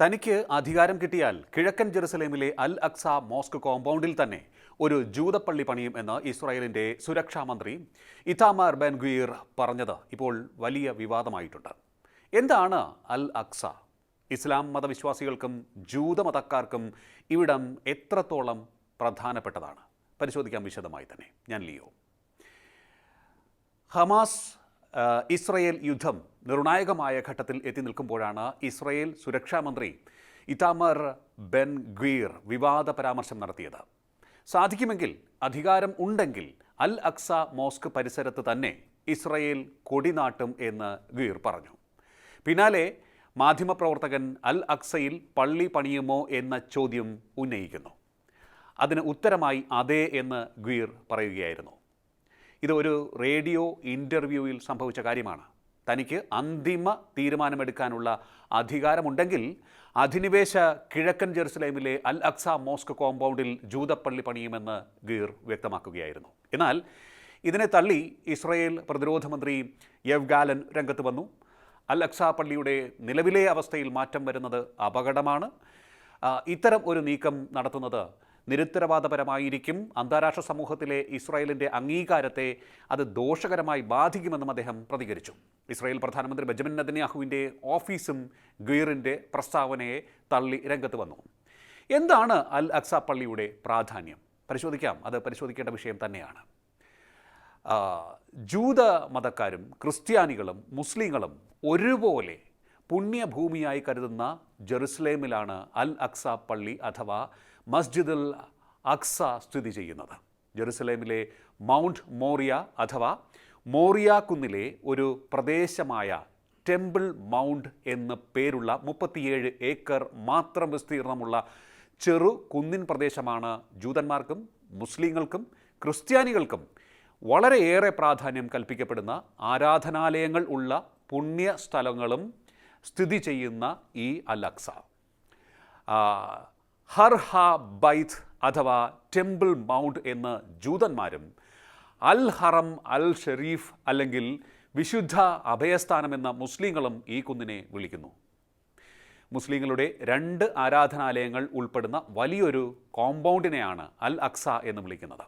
തനിക്ക് അധികാരം കിട്ടിയാൽ കിഴക്കൻ ജെറുസലേമിലെ അൽ അക്സ മോസ്ക് കോമ്പൗണ്ടിൽ തന്നെ ഒരു ജൂതപ്പള്ളി പണിയും എന്ന് ഇസ്രായേലിന്റെ സുരക്ഷാ മന്ത്രി ഇതാമാർ ബെൻഗുയർ പറഞ്ഞത് ഇപ്പോൾ വലിയ വിവാദമായിട്ടുണ്ട്. എന്താണ് അൽ അക്സ? ഇസ്ലാം മതവിശ്വാസികൾക്കും ജൂതമതക്കാർക്കും ഇവിടം എത്രത്തോളം പ്രധാനപ്പെട്ടതാണ്? പരിശോധിക്കാം വിശദമായി തന്നെ. ഞാൻ ലിയോ. ഹമാസ് ഇസ്രയേൽ യുദ്ധം നിർണായകമായ ഘട്ടത്തിൽ എത്തി നിൽക്കുമ്പോഴാണ് ഇസ്രയേൽ സുരക്ഷാ മന്ത്രി ഇതാമർ ബെൻ ഗ്വീർ വിവാദ പരാമർശം നടത്തിയത്. സാധിക്കുമെങ്കിൽ അധികാരം ഉണ്ടെങ്കിൽ അൽ അക്സ മോസ്ക് പരിസരത്ത് തന്നെ ഇസ്രയേൽ കൊടിനാട്ടും എന്ന് ഗീർ പറഞ്ഞു. പിന്നാലെ മാധ്യമപ്രവർത്തകൻ അൽ അക്സയിൽ പള്ളി പണിയുമോ എന്ന ചോദ്യം ഉന്നയിക്കുന്നു. അതിന് ഉത്തരമായി അതെ എന്ന് ഗ്വീർ പറയുകയായിരുന്നു. ഇത് ഒരു റേഡിയോ ഇന്റർവ്യൂവിൽ സംഭവിച്ച കാര്യമാണ്. തനിക്ക് അന്തിമ തീരുമാനമെടുക്കാനുള്ള അധികാരമുണ്ടെങ്കിൽ അധിനിവേശ കിഴക്കൻ ജെറുസലേമിലെ അൽ അക്സ മോസ്ക് കോമ്പൗണ്ടിൽ ജൂതപ്പള്ളി പണിയുമെന്ന് ഗീർ വ്യക്തമാക്കുകയായിരുന്നു. എന്നാൽ ഇതിനെ തള്ളി ഇസ്രയേൽ പ്രതിരോധ മന്ത്രി യവ് ഗാലൻ രംഗത്ത് വന്നു. അൽ അക്സ പള്ളിയുടെ നിലവിലെ അവസ്ഥയിൽ മാറ്റം വരുന്നത് അപകടമാണ്. ഇത്തരം ഒരു നീക്കം നടത്തുന്നത് നിരുത്തരവാദപരമായിരിക്കും. അന്താരാഷ്ട്ര സമൂഹത്തിലെ ഇസ്രായേലിന്റെ അംഗീകാരത്തെ അത് ദോഷകരമായി ബാധിക്കുമെന്നും അദ്ദേഹം പ്രതികരിച്ചു. ഇസ്രായേൽ പ്രധാനമന്ത്രി ബെഞ്ചമിൻ നദന്യാഹുവിന്റെ ഓഫീസും ഗീറിന്റെ പ്രസ്താവനയെ തള്ളി രംഗത്ത് വന്നു. എന്താണ് അൽ അക്സ പള്ളിയുടെ പ്രാധാന്യം? പരിശോധിക്കാം. അത് പരിശോധിക്കേണ്ട വിഷയം തന്നെയാണ്. ജൂത മതക്കാരും ക്രിസ്ത്യാനികളും മുസ്ലിങ്ങളും ഒരുപോലെ പുണ്യഭൂമിയായി കരുതുന്ന ജെറുസലേമിലാണ് അൽ അക്സ പള്ളി അഥവാ മസ്ജിദുൽ അക്സ സ്ഥിതി ചെയ്യുന്നത്. ജെറുസലേമിലെ മൗണ്ട് മോറിയ അഥവാ മോറിയ കുന്നിലെ ഒരു പ്രദേശമായ ടെമ്പിൾ മൗണ്ട് എന്ന് പേരുള്ള മുപ്പത്തിയേഴ് ഏക്കർ മാത്രം വിസ്തീർണമുള്ള ചെറു കുന്നിൻ പ്രദേശമാണ് ജൂതന്മാർക്കും മുസ്ലിങ്ങൾക്കും ക്രിസ്ത്യാനികൾക്കും വളരെയേറെ പ്രാധാന്യം കൽപ്പിക്കപ്പെടുന്ന ആരാധനാലയങ്ങൾ ഉള്ള പുണ്യ സ്ഥലങ്ങളും സ്ഥിതി ചെയ്യുന്ന ഈ അലക്സ ഹർ ഹ ബൈത്ത് അഥവാ ടെമ്പിൾ മൗണ്ട് എന്ന് ജൂതന്മാരും അൽ ഹറം അൽ ഷെരീഫ് അല്ലെങ്കിൽ വിശുദ്ധ അഭയസ്ഥാനം എന്ന മുസ്ലിങ്ങളും ഈ കുന്നിനെ വിളിക്കുന്നു. മുസ്ലിങ്ങളുടെ രണ്ട് ആരാധനാലയങ്ങൾ ഉൾപ്പെടുന്ന വലിയൊരു കോമ്പൗണ്ടിനെയാണ് അൽ അക്സ എന്ന് വിളിക്കുന്നത്.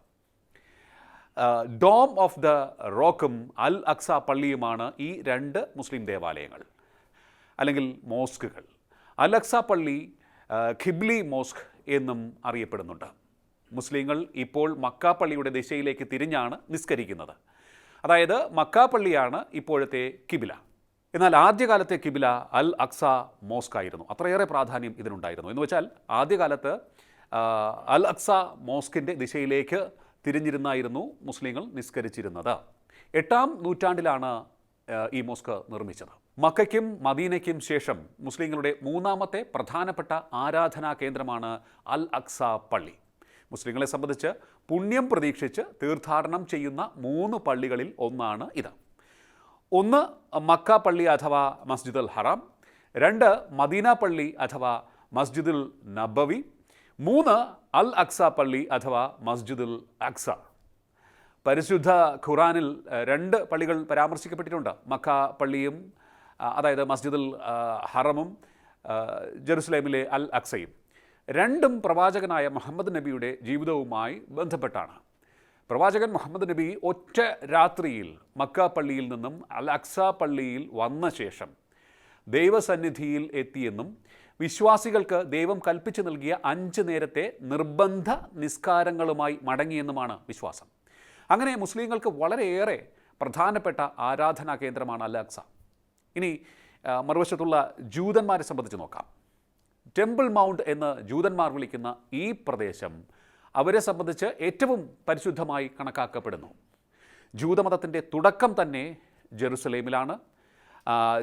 ഡോം ഓഫ് ദ റോക്കും അൽ അക്സ പള്ളിയുമാണ് ഈ രണ്ട് മുസ്ലിം ദേവാലയങ്ങൾ അല്ലെങ്കിൽ മോസ്കുകൾ. അൽ അക്സ പള്ളി ഖിബ്ലി മോസ്ക് എന്നും അറിയപ്പെടുന്നുണ്ട്. മുസ്ലിങ്ങൾ ഇപ്പോൾ മക്കാപ്പള്ളിയുടെ പള്ളിയുടെ ദിശയിലേക്ക് തിരിഞ്ഞാണ് നിസ്കരിക്കുന്നത്. അതായത് മക്കാപ്പള്ളിയാണ് പള്ളിയാണ് ഇപ്പോഴത്തെ കിബില. എന്നാൽ ആദ്യകാലത്തെ കിബില അൽ അക്സ മോസ്ക് ആയിരുന്നു. അത്രയേറെ പ്രാധാന്യം ഇതിനുണ്ടായിരുന്നു. എന്ന് വെച്ചാൽ ആദ്യകാലത്ത് അൽ അക്സ മോസ്കിന്റെ ദിശയിലേക്ക് തിരിഞ്ഞിരുന്നായിരുന്നു മുസ്ലിങ്ങൾ നിസ്കരിച്ചിരുന്നത്. എട്ടാം നൂറ്റാണ്ടിലാണ് ഈ മോസ്ക് നിർമ്മിച്ചത്. മക്കയ്ക്കും മദീനയ്ക്കും ശേഷം മുസ്ലിങ്ങളുടെ മൂന്നാമത്തെ പ്രധാനപ്പെട്ട ആരാധനാ കേന്ദ്രമാണ് അൽ അക്സ പള്ളി. മുസ്ലിങ്ങളെ സംബന്ധിച്ച് പുണ്യം പ്രതീക്ഷിച്ച് തീർത്ഥാടനം ചെയ്യുന്ന മൂന്ന് പള്ളികളിൽ ഒന്നാണ് ഇത്. ഒന്ന് മക്ക പള്ളി അഥവാ മസ്ജിദുൽ ഹറാം രണ്ട് മദീന പള്ളി അഥവാ മസ്ജിദുൽ നബവി മൂന്ന് അൽ അക്സ പള്ളി അഥവാ മസ്ജിദുൽ അക്സ. പരിശുദ്ധ ഖുറാനിൽ രണ്ട് പള്ളികൾ പരാമർശിക്കപ്പെട്ടിട്ടുണ്ട്. മക്ക പള്ളിയും അതായത് മസ്ജിദുൽ ഹറമും ജെറുസലേമിലെ അൽ അക്സയും. രണ്ടും പ്രവാചകനായ മുഹമ്മദ് നബിയുടെ ജീവിതവുമായി ബന്ധപ്പെട്ടാണ്. പ്രവാചകൻ മുഹമ്മദ് നബി ഒറ്റ രാത്രിയിൽ മക്ക പള്ളിയിൽ നിന്നും അൽ അക്സ പള്ളിയിൽ വന്ന ശേഷം ദൈവസന്നിധിയിൽ എത്തിയെന്നും വിശ്വാസികൾക്ക് ദൈവം കൽപ്പിച്ചു നൽകിയ അഞ്ച് നേരത്തെ നിർബന്ധ നിസ്കാരങ്ങളുമായി മടങ്ങിയെന്നുമാണ് വിശ്വാസം. അങ്ങനെ മുസ്ലിങ്ങൾക്ക് വളരെയേറെ പ്രധാനപ്പെട്ട ആരാധനാ കേന്ദ്രമാണ് അൽ അക്സ. ഇനി മറുവശത്തുള്ള ജൂതന്മാരെ സംബന്ധിച്ച് നോക്കാം. ടെമ്പിൾ മൗണ്ട് എന്ന് ജൂതന്മാർ വിളിക്കുന്ന ഈ പ്രദേശം അവരെ സംബന്ധിച്ച് ഏറ്റവും പരിശുദ്ധമായി കണക്കാക്കപ്പെടുന്നു. ജൂതമതത്തിന്റെ തുടക്കം തന്നെ ജെറുസലേമിലാണ്.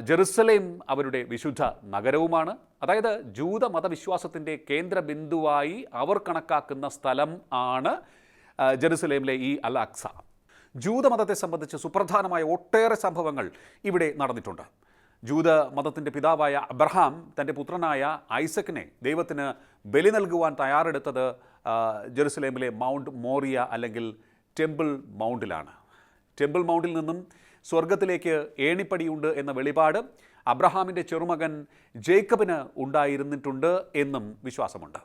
ജെറുസലേം അവരുടെ വിശുദ്ധ നഗരവുമാണ്. അതായത് ജൂതമതവിശ്വാസത്തിന്റെ കേന്ദ്രബിന്ദുവായി അവർ കണക്കാക്കുന്ന സ്ഥലം ആണ് ജെറുസലേമിലെ ഈ അൽ അക്സ ജൂതമതത്തെ സംബന്ധിച്ച് സുപ്രധാനമായ ഒട്ടേറെ സംഭവങ്ങൾ ഇവിടെ നടന്നിട്ടുണ്ട്. ജൂത മതത്തിന്റെ പിതാവായ അബ്രഹാം തന്റെ പുത്രനായ ഐസക്കിനെ ദൈവത്തിന് ബലി നൽകുവാൻ തയ്യാറെടുത്തത് ജെറുസലേമിലെ മൗണ്ട് മോറിയ അല്ലെങ്കിൽ ടെമ്പിൾ മൗണ്ടിലാണ്. ടെമ്പിൾ മൗണ്ടിൽ നിന്നും സ്വർഗത്തിലേക്ക് ഏണിപ്പടിയുണ്ട് എന്ന വെളിപാട് അബ്രഹാമിന്റെ ചെറുമകൻ ജേക്കബിന് ഉണ്ടായിരുന്നിട്ടുണ്ട് എന്നും വിശ്വാസമുണ്ട്.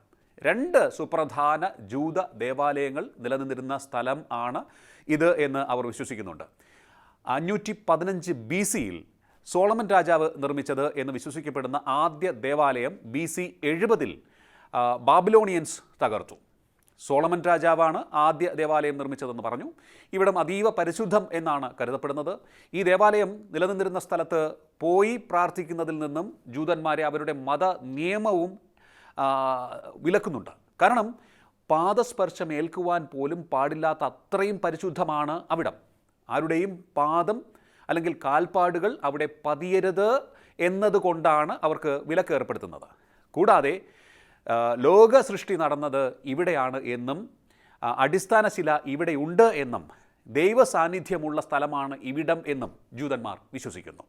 രണ്ട് സുപ്രധാന ജൂത ദേവാലയങ്ങൾ നിലനിന്നിരുന്ന സ്ഥലം ആണ് ഇത് എന്ന് അവർ വിശ്വസിക്കുന്നുണ്ട്. അഞ്ഞൂറ്റി പതിനഞ്ച് ബി സിയിൽ സോളമൻ രാജാവ് നിർമ്മിച്ചത് എന്ന് വിശ്വസിക്കപ്പെടുന്ന ആദ്യ ദേവാലയം ബി സി എഴുപതിൽ ബാബിലോണിയൻസ് തകർത്തു. സോളമൻ രാജാവാണ് ആദ്യ ദേവാലയം നിർമ്മിച്ചതെന്ന് പറഞ്ഞു. ഇവിടം അതീവ പരിശുദ്ധം എന്നാണ് കരുതപ്പെടുന്നത്. ഈ ദേവാലയം നിലനിന്നിരുന്ന സ്ഥലത്ത് പോയി പ്രാർത്ഥിക്കുന്നതിൽ നിന്നും ജൂതന്മാരെ അവരുടെ മത നിയമവും വിലക്കുന്നുണ്ട്. കാരണം പാദസ്പർശം ഏൽക്കുവാൻ പോലും പാടില്ലാത്ത അത്രയും പരിശുദ്ധമാണ് അവിടം. ആരുടെയും പാദം അല്ലെങ്കിൽ കാൽപ്പാടുകൾ അവിടെ പതിയരുത് എന്നതുകൊണ്ടാണ് അവർക്ക് വിലക്ക് ഏർപ്പെടുത്തുന്നത്. കൂടാതെ ലോക സൃഷ്ടി നടന്നത് ഇവിടെയാണ് എന്നും അടിസ്ഥാനശില അടിസ്ഥാന ശില ഇവിടെയുണ്ട് എന്നും ദൈവ സാന്നിധ്യമുള്ള സ്ഥലമാണ് ഇവിടം എന്നും ജൂതന്മാർ വിശ്വസിക്കുന്നു.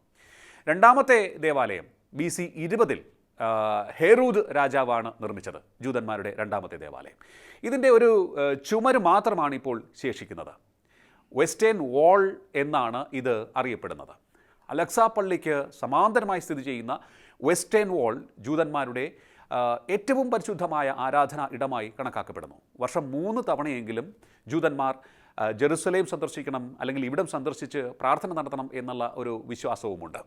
രണ്ടാമത്തെ ദേവാലയം ബി സി ഇരുപതിൽ ഹേറൂദ് രാജാവാണ് നിർമ്മിച്ചത് ജൂതന്മാരുടെ രണ്ടാമത്തെ ദേവാലയം. ഇതിന്റെ ഒരു ചുമര് മാത്രമാണ് ഇപ്പോൾ ശേഷിക്കുന്നത്. വെസ്റ്റേൺ വാൾ എന്നാണ് ഇത് അറിയപ്പെടുന്നത്. അലക്സ പള്ളിക്ക് സമാന്തരമായി സ്ഥിതി ചെയ്യുന്ന വെസ്റ്റേൺ വാൾ ജൂതന്മാരുടെ ഏറ്റവും പരിശുദ്ധമായ ആരാധന ഇടമായി കണക്കാക്കപ്പെടുന്നു. വർഷം മൂന്ന് തവണയെങ്കിലും ജൂതന്മാർ ജെറുസലേം സന്ദർശിക്കണം അല്ലെങ്കിൽ ഇവിടം സന്ദർശിച്ച് പ്രാർത്ഥന നടത്തണം എന്നുള്ള ഒരു വിശ്വാസവുമുണ്ട്.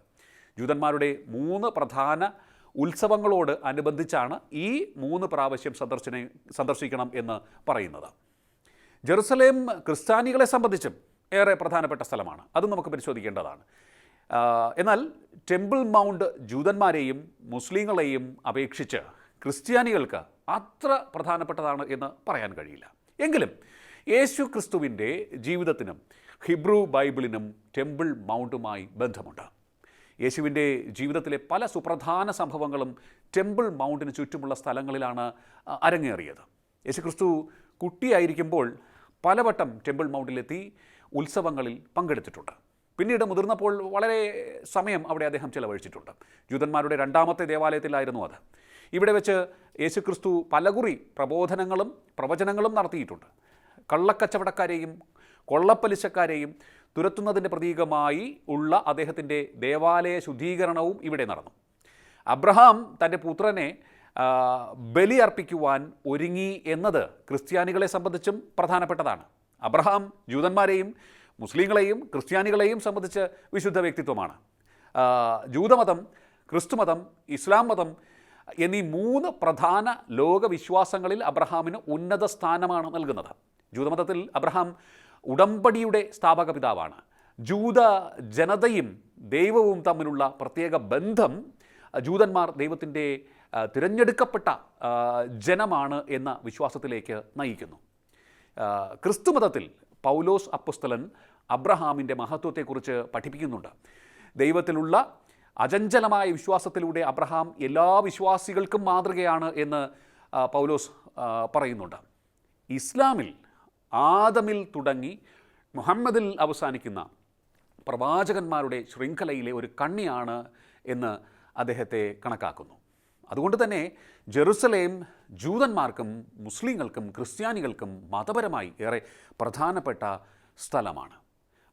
ജൂതന്മാരുടെ മൂന്ന് പ്രധാന ഉത്സവങ്ങളോട് അനുബന്ധിച്ചാണ് ഈ മൂന്ന് പ്രാവശ്യം സന്ദർശന സന്ദർശിക്കണം എന്ന് പറയുന്നത്. ജെറുസലേം ക്രിസ്ത്യാനികളെ സംബന്ധിച്ചും ഏറെ പ്രധാനപ്പെട്ട സ്ഥലമാണ്. അത് നമുക്ക് പരിശോധിക്കേണ്ടതാണ്. എന്നാൽ ടെമ്പിൾ മൗണ്ട് ജൂതന്മാരെയും മുസ്ലിങ്ങളെയും അപേക്ഷിച്ച് ക്രിസ്ത്യാനികൾക്ക് അത്ര പ്രധാനപ്പെട്ടതാണ് എന്ന് പറയാൻ കഴിയില്ല. എങ്കിലും യേശു ക്രിസ്തുവിന്റെ ജീവിതത്തിനും ഹിബ്രു ബൈബിളിനും ടെമ്പിൾ മൗണ്ടുമായി ബന്ധമുണ്ട്. യേശുവിന്റെ ജീവിതത്തിലെ പല സുപ്രധാന സംഭവങ്ങളും ടെമ്പിൾ മൗണ്ടിന് ചുറ്റുമുള്ള സ്ഥലങ്ങളിലാണ് അരങ്ങേറിയത്. യേശുക്രിസ്തു കുട്ടിയായിരിക്കുമ്പോൾ പലവട്ടം ടെമ്പിൾ മൗണ്ടിലെത്തി ഉത്സവങ്ങളിൽ പങ്കെടുത്തിട്ടുണ്ട്. പിന്നീട് മുതിർന്നപ്പോൾ വളരെ സമയം അവിടെ അദ്ദേഹം ചിലവഴിച്ചിട്ടുണ്ട്. ജൂതന്മാരുടെ രണ്ടാമത്തെ ദേവാലയത്തിലായിരുന്നു അത്. ഇവിടെ വെച്ച് യേശുക്രിസ്തു പലകുറി പ്രബോധനങ്ങളും പ്രവചനങ്ങളും നടത്തിയിട്ടുണ്ട്. കള്ളക്കച്ചവടക്കാരെയും കൊള്ളപ്പലിശക്കാരെയും തുരത്തുന്നതിന്റെ പ്രതീകമായി ഉള്ള അദ്ദേഹത്തിന്റെ ദേവാലയ ശുദ്ധീകരണവും ഇവിടെ നടന്നു. അബ്രഹാം തന്റെ പുത്രനെ ബലി അർപ്പിക്കുവാൻ ഒരുങ്ങി എന്നത് ക്രിസ്ത്യാനികളെ സംബന്ധിച്ചും പ്രധാനപ്പെട്ടതാണ്. അബ്രഹാം ജൂതന്മാരെയും മുസ്ലിങ്ങളെയും ക്രിസ്ത്യാനികളെയും സംബന്ധിച്ച് വിശുദ്ധ വ്യക്തിത്വമാണ്. ജൂതമതം ക്രിസ്തുമതം ഇസ്ലാം മതം എന്നീ മൂന്ന് പ്രധാന ലോകവിശ്വാസങ്ങളിൽ അബ്രഹാമിന് ഉന്നത സ്ഥാനമാണ് നൽകുന്നത്. ജൂതമതത്തിൽ അബ്രഹാം ഉടമ്പടിയുടെ സ്ഥാപക പിതാവാണ് ജൂത ജനതയും ദൈവവും തമ്മിലുള്ള പ്രത്യേക ബന്ധം ജൂതന്മാർ ദൈവത്തിന്റെ തിരഞ്ഞെടുക്കപ്പെട്ട ജനമാണ് എന്ന വിശ്വാസത്തിലേക്ക് നയിക്കുന്നു. ക്രിസ്തുമതത്തിൽ പൗലോസ് അപ്പുസ്തലൻ അബ്രഹാമിന്റെ മഹത്വത്തെക്കുറിച്ച് പഠിപ്പിക്കുന്നുണ്ട്. ദൈവത്തിലുള്ള അചഞ്ചലമായ വിശ്വാസത്തിലൂടെ അബ്രഹാം എല്ലാ വിശ്വാസികൾക്കും മാതൃകയാണ് എന്ന് പൗലോസ് പറയുന്നുണ്ട്. ഇസ്ലാമിൽ ആദമിൽ തുടങ്ങി മുഹമ്മദിൽ അവസാനിക്കുന്ന പ്രവാചകന്മാരുടെ ശൃംഖലയിലെ ഒരു കണ്ണിയാണ് എന്ന് അദ്ദേഹത്തെ കണക്കാക്കുന്നു. അതുകൊണ്ട് തന്നെ ജെറുസലേം ജൂതന്മാർക്കും മുസ്ലിങ്ങൾക്കും ക്രിസ്ത്യാനികൾക്കും മതപരമായി ഏറെ പ്രധാനപ്പെട്ട സ്ഥലമാണ്.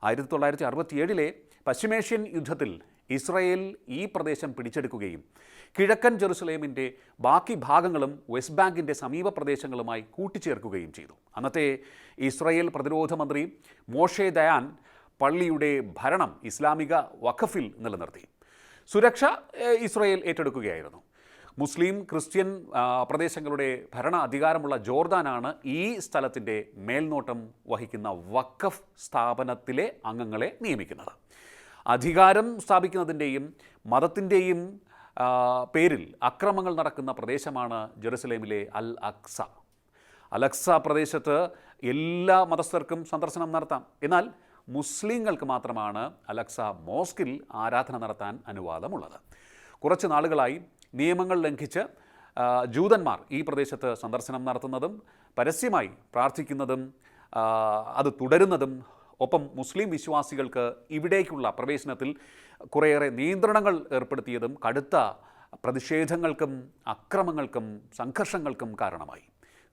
ആയിരത്തി തൊള്ളായിരത്തി അറുപത്തിയേഴിലെ പശ്ചിമേഷ്യൻ യുദ്ധത്തിൽ ഇസ്രയേൽ ഈ പ്രദേശം പിടിച്ചെടുക്കുകയും കിഴക്കൻ ജെറുസലേമിന്റെ ബാക്കി ഭാഗങ്ങളും വെസ്റ്റ് ബാങ്കിന്റെ സമീപ പ്രദേശങ്ങളുമായി കൂട്ടിച്ചേർക്കുകയും ചെയ്തു. അന്നത്തെ ഇസ്രയേൽ പ്രതിരോധ മന്ത്രി മോഷെ ദയാൻ പള്ളിയുടെ ഭരണം ഇസ്ലാമിക വഖഫിൽ നിലനിർത്തി. സുരക്ഷ ഇസ്രയേൽ ഏറ്റെടുക്കുകയായിരുന്നു. മുസ്ലിം ക്രിസ്ത്യൻ പ്രദേശങ്ങളുടെ ഭരണ അധികാരമുള്ള ജോർദാനാണ് ഈ സ്ഥലത്തിന്റെ മേൽനോട്ടം വഹിക്കുന്ന വഖഫ് സ്ഥാപനത്തിലെ അംഗങ്ങളെ നിയമിക്കുന്നത്. അധികാരം സ്ഥാപിക്കുന്നതിന്റെയും മതത്തിന്റെയും പേരിൽ അക്രമങ്ങൾ നടക്കുന്ന പ്രദേശമാണ് ജെറുസലേമിലെ അൽ അക്സ. അലക്സ പ്രദേശത്ത് എല്ലാ മതസ്ഥർക്കും സന്ദർശനം നടത്താം. എന്നാൽ മുസ്ലിങ്ങൾക്ക് മാത്രമാണ് അലക്സ മോസ്കിൽ ആരാധന നടത്താൻ അനുവാദമുള്ളത്. കുറച്ച് നാളുകളായി നിയമങ്ങൾ ലംഘിച്ച് ജൂതന്മാർ ഈ പ്രദേശത്ത് സന്ദർശനം നടത്തുന്നതും പരസ്യമായി പ്രാർത്ഥിക്കുന്നതും അത് തുടരുന്നതും ഒപ്പം മുസ്ലിം വിശ്വാസികൾക്ക് ഇവിടേക്കുള്ള പ്രവേശനത്തിൽ കുറേയേറെ നിയന്ത്രണങ്ങൾ ഏർപ്പെടുത്തിയതും കടുത്ത പ്രതിഷേധങ്ങൾക്കും അക്രമങ്ങൾക്കും സംഘർഷങ്ങൾക്കും കാരണമായി.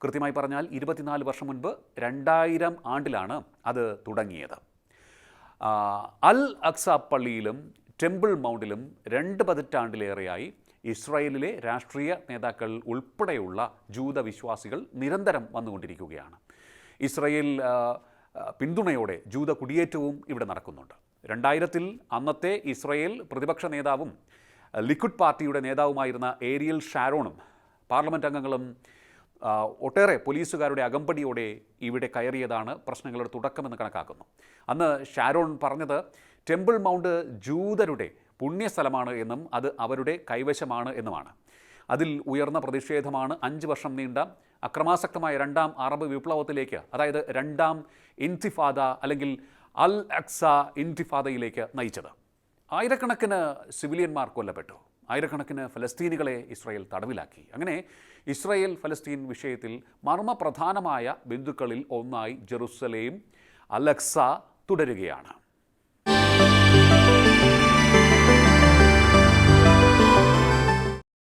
കൃത്യമായി പറഞ്ഞാൽ ഇരുപത്തിനാല് വർഷം മുൻപ് രണ്ടായിരം ആണ്ടിലാണ് അത് തുടങ്ങിയത്. അൽ അക്സ പള്ളിയിലും ടെമ്പിൾ മൗണ്ടിലും രണ്ട് പതിറ്റാണ്ടിലേറെയായി ഇസ്രായേലിലെ രാഷ്ട്രീയ നേതാക്കൾ ഉൾപ്പെടെയുള്ള ജൂതവിശ്വാസികൾ നിരന്തരം വന്നുകൊണ്ടിരിക്കുകയാണ്. ഇസ്രായേൽ പിന്തുണയോടെ ജൂത കുടിയേറ്റവും ഇവിടെ നടക്കുന്നുണ്ട്. രണ്ടായിരത്തിൽ അന്നത്തെ ഇസ്രയേൽ പ്രതിപക്ഷ നേതാവും ലിക്വിഡ് പാർട്ടിയുടെ നേതാവുമായിരുന്ന ഏരിയൽ ഷാരോണും പാർലമെന്റ് അംഗങ്ങളും ഒട്ടേറെ പോലീസുകാരുടെ അകമ്പടിയോടെ ഇവിടെ കയറിയതാണ് പ്രശ്നങ്ങളുടെ തുടക്കമെന്ന് കണക്കാക്കുന്നു. അന്ന് ഷാരോൺ പറഞ്ഞത് ടെമ്പിൾ മൗണ്ട് ജൂതരുടെ പുണ്യസ്ഥലമാണ് എന്നും അത് അവരുടെ കൈവശമാണ് എന്നുമാണ്. അതിൽ ഉയർന്ന പ്രതിഷേധമാണ് അഞ്ച് വർഷം നീണ്ട അക്രമാസക്തമായ രണ്ടാം അറബ് വിപ്ലവത്തിലേക്ക് അതായത് രണ്ടാം ഇൻതിഫാദ അല്ലെങ്കിൽ അൽ അക്സ ഇൻതിഫാദയിലേക്ക് നയിച്ചത്. ആയിരക്കണക്കിന് സിവിലിയന്മാർ കൊല്ലപ്പെട്ടു. ആയിരക്കണക്കിന് ഫലസ്തീനികളെ ഇസ്രായേൽ തടവിലാക്കി. അങ്ങനെ ഇസ്രായേൽ ഫലസ്തീൻ വിഷയത്തിൽ മർമ്മപ്രധാനമായ ബിന്ദുക്കളിൽ ഒന്നായി ജെറുസലേം അലക്സ തുടരുകയാണ്.